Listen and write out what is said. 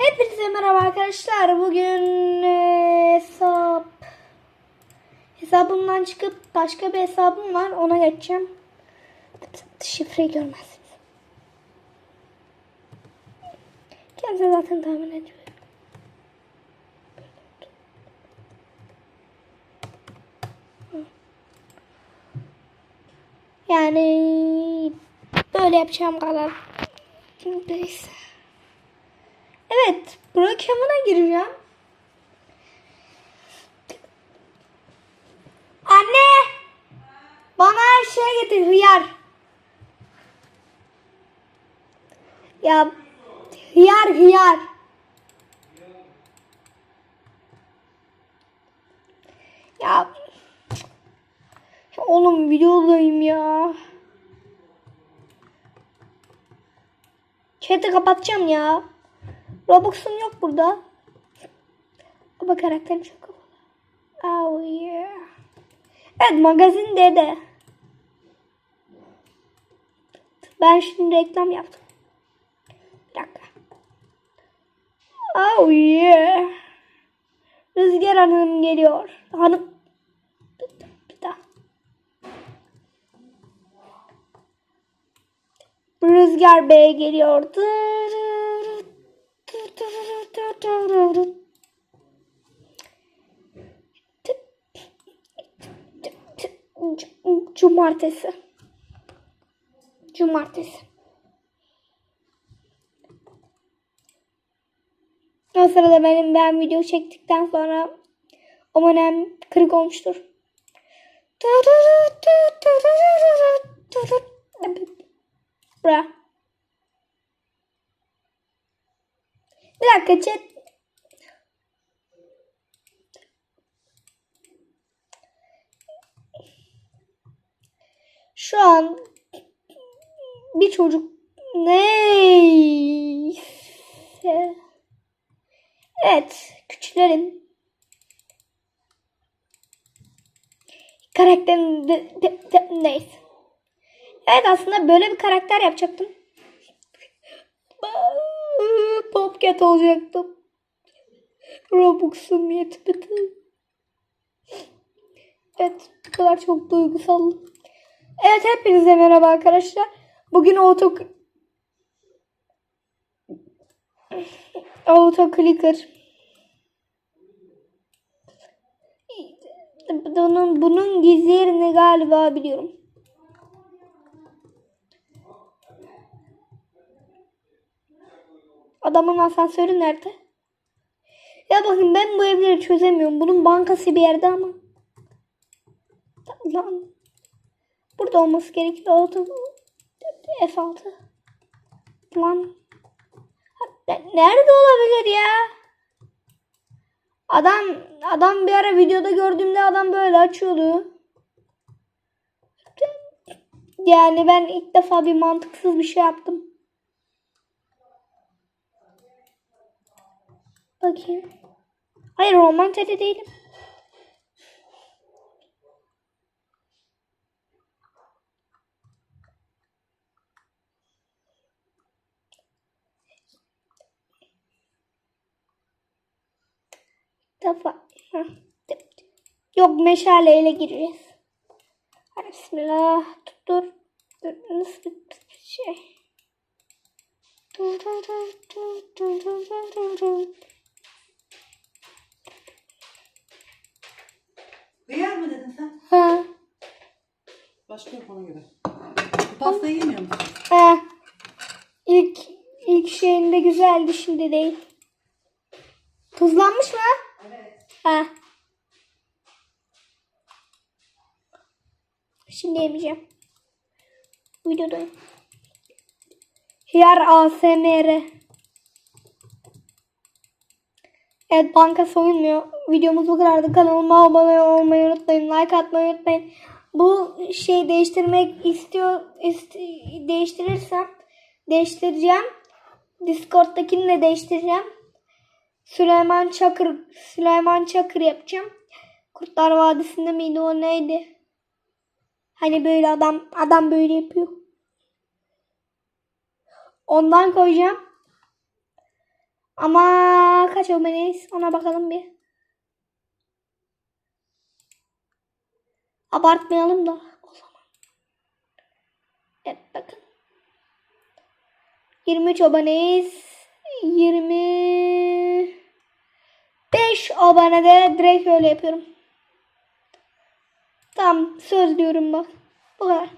Hepinize merhaba arkadaşlar. Bugün e, hesap hesabımdan çıkıp başka bir hesabım var. Ona geçeceğim. Şifreyi görmezsiniz. Kendinize zaten tahmin ediyorum. Yani böyle yapacağım kadar. Neyse. Evet, Brokeman'a gireceğim. Anne! Bana şey getir, hıyar. Ya, hıyar, hıyar. Ya, oğlum videodayım ya. Chat'i kapatacağım ya. Robux'um yok burada. Ama karakterim çok havalı. Oh yeah. Evet magazin dede. Ben şimdi reklam yaptım. Bir dakika. Oh yeah. Rüzgar Hanım geliyor. Hanım. Bir daha. Rüzgar Bey geliyor. Cumartesi. Cumartesi. O sırada benim ben video çektikten sonra abonem kırık olmuştur. Bra. Bir dakika chat. Şu an bir çocuk neyse. Evet, küçüklerin karakterin de, de, de, neyse. Evet aslında böyle bir karakter yapacaktım. Popcat olacaktım. Robux'um yetmedi. Evet bu kadar çok duygusal. Evet hepinize merhaba arkadaşlar. Bugün auto auto clicker bunun bunun gizli yerini galiba biliyorum. Adamın asansörü nerede? Ya bakın ben bu evleri çözemiyorum. Bunun bankası bir yerde ama. Lan. Burada olması gerekiyor. Oldu. F6. Lan. Nerede olabilir ya? Adam adam bir ara videoda gördüğümde adam böyle açıyordu. Yani ben ilk defa bir mantıksız bir şey yaptım. Bakayım. Hayır romantede değilim. defa. Yok meşaleyle gireceğiz. Bismillah. Dur. Dur. Nasıl bir şey? Dur, dur, dur, dur, dur, dur, dur, dur. Hıyar mı dedin sen? Ha. Başka yok ona göre. Bu pastayı yemiyor musun? Ha. İlk ilk şeyinde güzeldi şimdi değil. Tuzlanmış mı? Evet. Ha. Şimdi yemeyeceğim. Videodayım. Hıyar ASMR. Evet banka soyulmuyor. Videomuz bu kadardı. Kanalıma abone olmayı unutmayın. Like atmayı unutmayın. Bu şey değiştirmek istiyor ist- değiştirirsem değiştireceğim. Discord'dakini de değiştireceğim. Süleyman Çakır Süleyman Çakır yapacağım. Kurtlar Vadisi'nde miydi o neydi? Hani böyle adam adam böyle yapıyor. Ondan koyacağım. Ama kaç aboneyiz ona bakalım bir. Abartmayalım da o zaman. Evet bakın. 23 aboneyiz. 25 abonede direkt öyle yapıyorum. Tamam söz diyorum bak. Bu kadar.